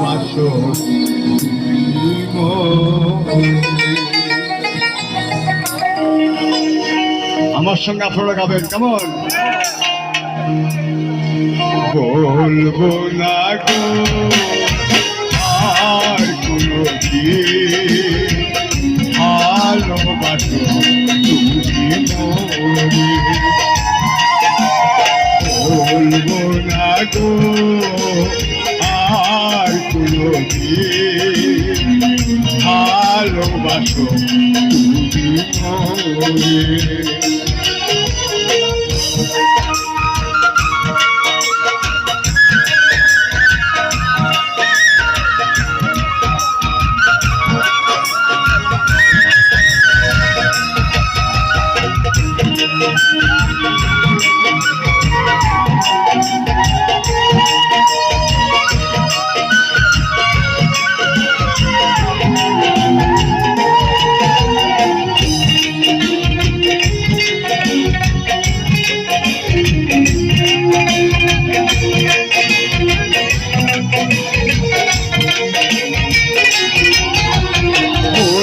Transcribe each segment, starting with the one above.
ভালোবাসো। আমার সঙ্গে আপনারা গাবেন, কেমন? বলব না গো, আর কোনো দিন ভালোবাসো তুমি মোরে ভালোবাসো তুমি। মোরে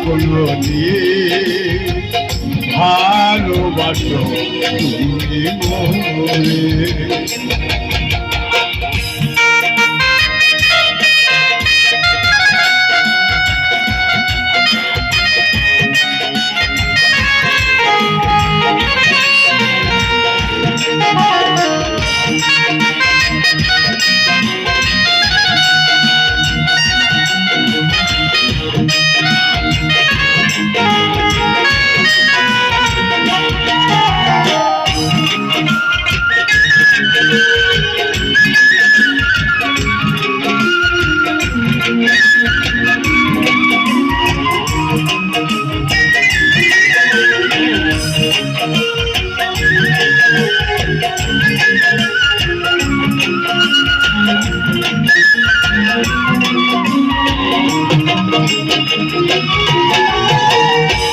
আর কোনো দিন ভালোবাসো তুমি মোরে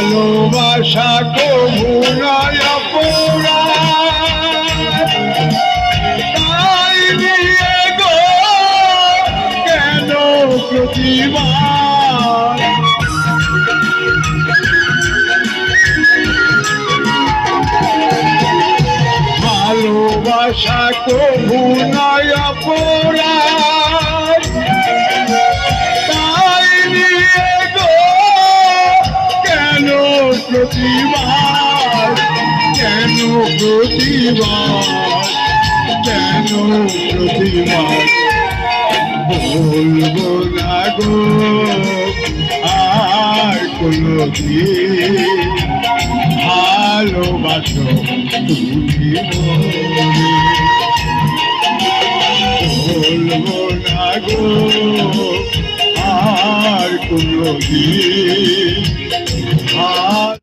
ভালোবাসা কবুরায় পোড়া ভালোবাসা কবুরায় পোড়া তাই নিয়ে গো, কেন প্রতিবার কেন প্রতিবার কেন প্রতিবার বলব না গো, আর কোনো দিন ভালোবাসো তুমি আর কোনো দিন